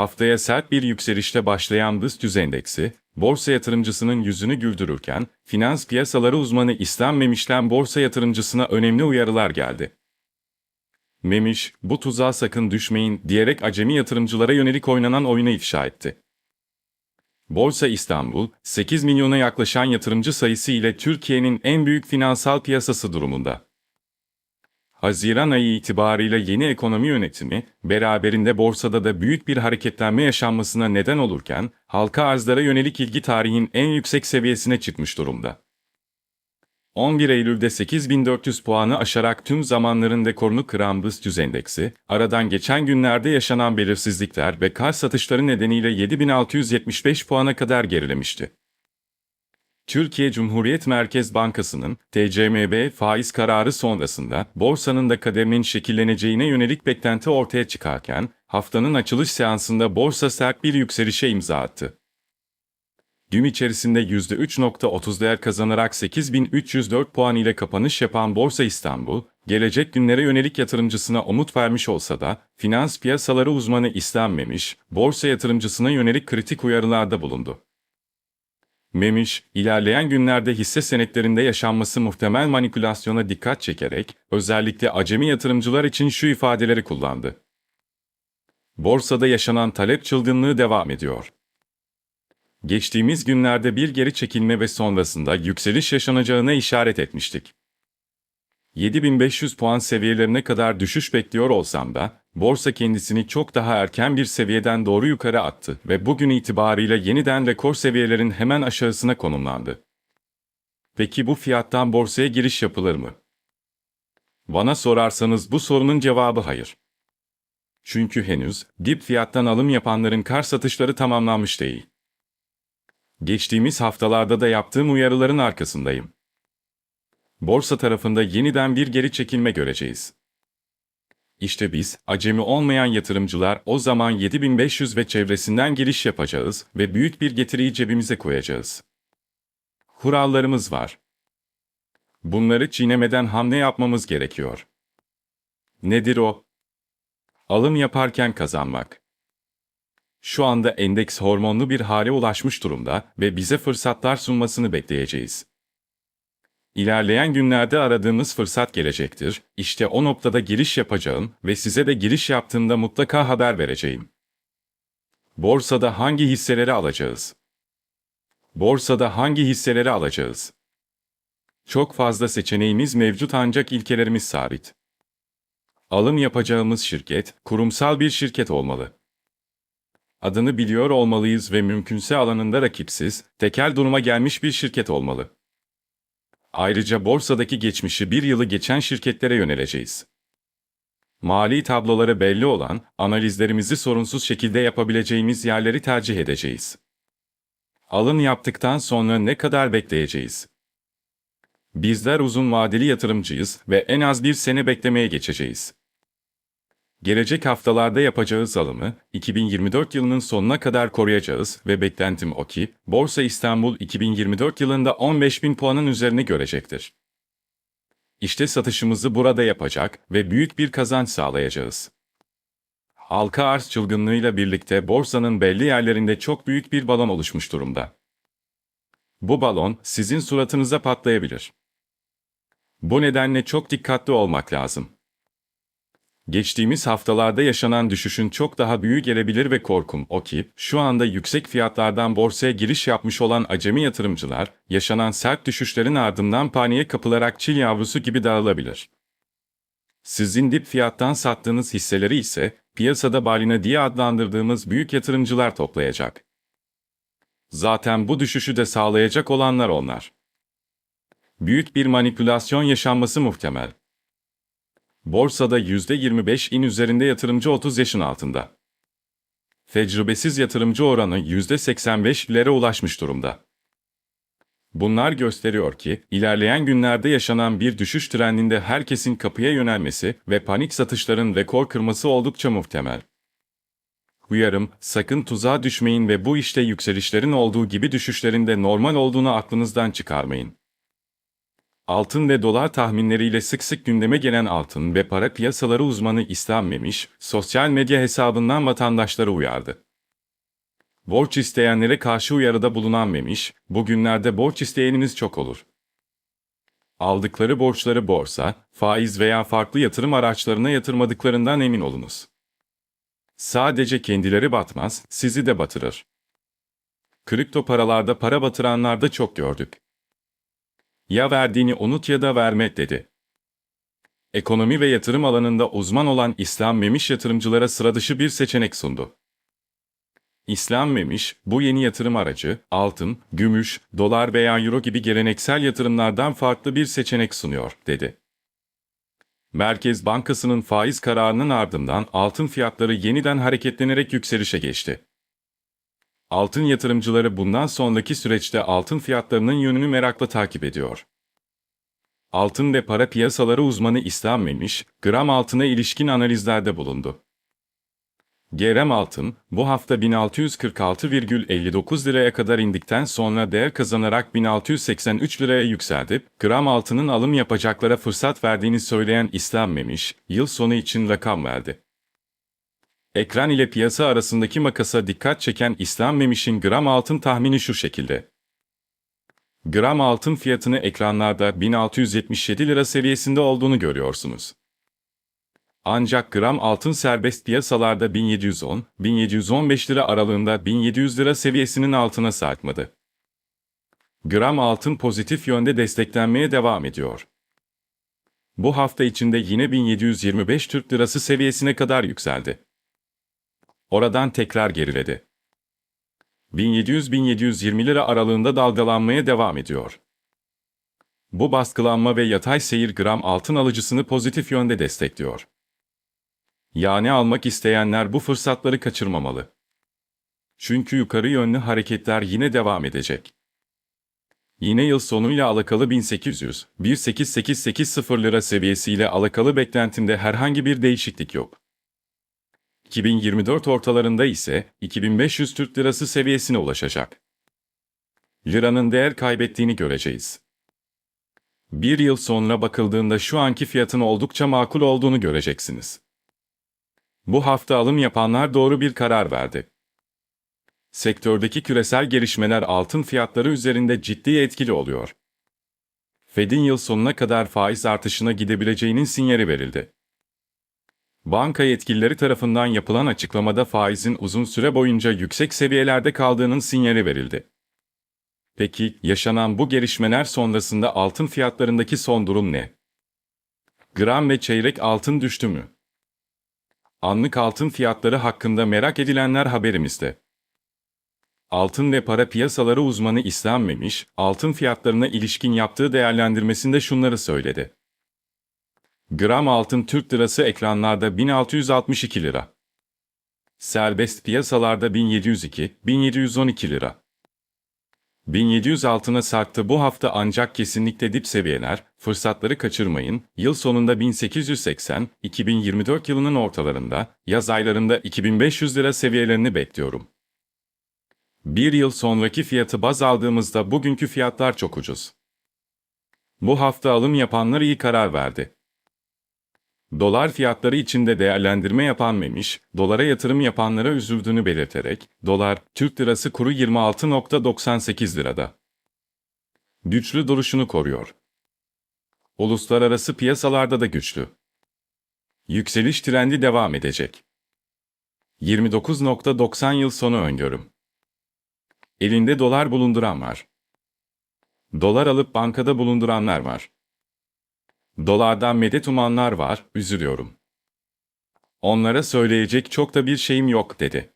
haftaya sert bir yükselişle başlayan BIST 100 endeksi, borsa yatırımcısının yüzünü güldürürken, finans piyasaları uzmanı İslam Memiş'ten borsa yatırımcısına önemli uyarılar geldi. Memiş, bu tuzağa sakın düşmeyin diyerek acemi yatırımcılara yönelik oynanan oyunu ifşa etti. Borsa İstanbul, 8 milyona yaklaşan yatırımcı sayısı ile Türkiye'nin en büyük finansal piyasası durumunda. Haziran ayı itibariyle yeni ekonomi yönetimi, beraberinde borsada da büyük bir hareketlenme yaşanmasına neden olurken, halka arzlara yönelik ilgi tarihin en yüksek seviyesine çıkmış durumda. 11 Eylül'de 8400 puanı aşarak tüm zamanların rekorunu kıran BIST 100 endeksi, aradan geçen günlerde yaşanan belirsizlikler ve kar satışları nedeniyle 7675 puana kadar gerilemişti. Türkiye Cumhuriyet Merkez Bankası'nın TCMB faiz kararı sonrasında borsanın da kaderinin şekilleneceğine yönelik beklenti ortaya çıkarken, haftanın açılış seansında borsa sert bir yükselişe imza attı. Gün içerisinde %3.30 değer kazanarak 8304 puan ile kapanış yapan Borsa İstanbul, gelecek günlere yönelik yatırımcısına umut vermiş olsa da, finans piyasaları uzmanı istenmemiş, borsa yatırımcısına yönelik kritik uyarılarda bulundu. Memiş, ilerleyen günlerde hisse senetlerinde yaşanması muhtemel manipülasyona dikkat çekerek, özellikle acemi yatırımcılar için şu ifadeleri kullandı. Borsada yaşanan talep çılgınlığı devam ediyor. Geçtiğimiz günlerde bir geri çekilme ve sonrasında yükseliş yaşanacağına işaret etmiştik. 7500 puan seviyelerine kadar düşüş bekliyor olsam da, borsa kendisini çok daha erken bir seviyeden doğru yukarı attı ve bugün itibariyle yeniden rekor seviyelerin hemen aşağısına konumlandı. Peki bu fiyattan borsaya giriş yapılır mı? Bana sorarsanız bu sorunun cevabı hayır. Çünkü henüz dip fiyattan alım yapanların kar satışları tamamlanmış değil. Geçtiğimiz haftalarda da yaptığım uyarıların arkasındayım. Borsa tarafında yeniden bir geri çekilme göreceğiz. İşte biz, acemi olmayan yatırımcılar o zaman 7500 ve çevresinden giriş yapacağız ve büyük bir getiriyi cebimize koyacağız. Kurallarımız var. Bunları çiğnemeden hamle yapmamız gerekiyor. Nedir o? Alım yaparken kazanmak. Şu anda endeks hormonlu bir hale ulaşmış durumda ve bize fırsatlar sunmasını bekleyeceğiz. İlerleyen günlerde aradığımız fırsat gelecektir. İşte o noktada giriş yapacağım ve size de giriş yaptığımda mutlaka haber vereceğim. Borsada hangi hisseleri alacağız? Borsada hangi hisseleri alacağız? Çok fazla seçeneğimiz mevcut ancak ilkelerimiz sabit. Alım yapacağımız şirket, kurumsal bir şirket olmalı. Adını biliyor olmalıyız ve mümkünse alanında rakipsiz, tekel duruma gelmiş bir şirket olmalı. Ayrıca borsadaki geçmişi bir yılı geçen şirketlere yöneleceğiz. Mali tabloları belli olan, analizlerimizi sorunsuz şekilde yapabileceğimiz yerleri tercih edeceğiz. Alım yaptıktan sonra ne kadar bekleyeceğiz? Bizler uzun vadeli yatırımcıyız ve en az bir sene beklemeye geçeceğiz. Gelecek haftalarda yapacağız alımı 2024 yılının sonuna kadar koruyacağız ve beklentim o ki Borsa İstanbul 2024 yılında 15.000 puanın üzerine görecektir. İşte satışımızı burada yapacak ve büyük bir kazanç sağlayacağız. Halka arz çılgınlığıyla birlikte borsanın belli yerlerinde çok büyük bir balon oluşmuş durumda. Bu balon sizin suratınıza patlayabilir. Bu nedenle çok dikkatli olmak lazım. Geçtiğimiz haftalarda yaşanan düşüşün çok daha büyük gelebilir ve korkum o ki, şu anda yüksek fiyatlardan borsaya giriş yapmış olan acemi yatırımcılar, yaşanan sert düşüşlerin ardından paniğe kapılarak çil yavrusu gibi dağılabilir. Sizin dip fiyattan sattığınız hisseleri ise, piyasada balina diye adlandırdığımız büyük yatırımcılar toplayacak. Zaten bu düşüşü de sağlayacak olanlar onlar. Büyük bir manipülasyon yaşanması muhtemel. Borsada %25 in üzerinde yatırımcı 30 yaşın altında. Tecrübesiz yatırımcı oranı %85'lere ulaşmış durumda. Bunlar gösteriyor ki, ilerleyen günlerde yaşanan bir düşüş trendinde herkesin kapıya yönelmesi ve panik satışların rekor kırması oldukça muhtemel. Uyarım, sakın tuzağa düşmeyin ve bu işte yükselişlerin olduğu gibi düşüşlerin de normal olduğunu aklınızdan çıkarmayın. Altın ve dolar tahminleriyle sık sık gündeme gelen altın ve para piyasaları uzmanı İslam Memiş, sosyal medya hesabından vatandaşları uyardı. Borç isteyenlere karşı uyarıda bulunan Memiş, bugünlerde borç isteyeniniz çok olur. Aldıkları borçları borsa, faiz veya farklı yatırım araçlarına yatırmadıklarından emin olunuz. Sadece kendileri batmaz, sizi de batırır. Kripto paralarda para batıranlar da çok gördük. Ya verdiğini unut ya da verme dedi. Ekonomi ve yatırım alanında uzman olan İslam Memiş yatırımcılara sıra dışı bir seçenek sundu. İslam Memiş, bu yeni yatırım aracı, altın, gümüş, dolar veya euro gibi geleneksel yatırımlardan farklı bir seçenek sunuyor, dedi. Merkez Bankası'nın faiz kararının ardından altın fiyatları yeniden hareketlenerek yükselişe geçti. Altın yatırımcıları bundan sonraki süreçte altın fiyatlarının yönünü merakla takip ediyor. Altın ve para piyasaları uzmanı İslam Memiş, gram altına ilişkin analizlerde bulundu. GRM altın, bu hafta 1646,59 liraya kadar indikten sonra değer kazanarak 1683 liraya yükseldi. Gram altının alım yapacaklara fırsat verdiğini söyleyen İslam Memiş, yıl sonu için rakam verdi. Ekran ile piyasa arasındaki makasa dikkat çeken İslam Memiş'in gram altın tahmini şu şekilde. Gram altın fiyatını ekranlarda 1677 lira seviyesinde olduğunu görüyorsunuz. Ancak gram altın serbest piyasalarda 1710-1715 lira aralığında 1700 lira seviyesinin altına sarkmadı. Gram altın pozitif yönde desteklenmeye devam ediyor. Bu hafta içinde yine 1725 Türk Lirası seviyesine kadar yükseldi. Oradan tekrar geriledi. 1700-1720 lira aralığında dalgalanmaya devam ediyor. Bu baskılanma ve yatay seyir gram altın alıcısını pozitif yönde destekliyor. Yani almak isteyenler bu fırsatları kaçırmamalı. Çünkü yukarı yönlü hareketler yine devam edecek. Yine yıl sonuyla alakalı 1800, 18880 lira seviyesiyle alakalı beklentimde herhangi bir değişiklik yok. 2024 ortalarında ise 2500 Türk Lirası seviyesine ulaşacak. Liranın değer kaybettiğini göreceğiz. Bir yıl sonra bakıldığında şu anki fiyatın oldukça makul olduğunu göreceksiniz. Bu hafta alım yapanlar doğru bir karar verdi. Sektördeki küresel gelişmeler altın fiyatları üzerinde ciddi etkili oluyor. Fed'in yıl sonuna kadar faiz artışına gidebileceğinin sinyali verildi. Banka yetkilileri tarafından yapılan açıklamada faizin uzun süre boyunca yüksek seviyelerde kaldığının sinyali verildi. Peki yaşanan bu gelişmeler sonrasında altın fiyatlarındaki son durum ne? Gram ve çeyrek altın düştü mü? Anlık altın fiyatları hakkında merak edilenler haberimizde. Altın ve para piyasaları uzmanı İslam Memiş, altın fiyatlarına ilişkin yaptığı değerlendirmesinde şunları söyledi. Gram altın Türk lirası ekranlarda 1662 lira. Serbest piyasalarda 1702-1712 lira. 1700 altına sarktı bu hafta ancak kesinlikle dip seviyeler, fırsatları kaçırmayın, yıl sonunda 1880-2024 yılının ortalarında, yaz aylarında 2500 lira seviyelerini bekliyorum. Bir yıl sonraki fiyatı baz aldığımızda bugünkü fiyatlar çok ucuz. Bu hafta alım yapanlar iyi karar verdi. Dolar fiyatları içinde değerlendirme yapan Memiş, dolara yatırım yapanlara üzüldüğünü belirterek, dolar, Türk lirası kuru 26.98 lirada. Güçlü duruşunu koruyor. Uluslararası piyasalarda da güçlü. Yükseliş trendi devam edecek. 29.90 yıl sonu öngörüm. Elinde dolar bulunduran var. Dolar alıp bankada bulunduranlar var. Dolardan medet umanlar var, üzülüyorum. Onlara söyleyecek çok da bir şeyim yok dedi.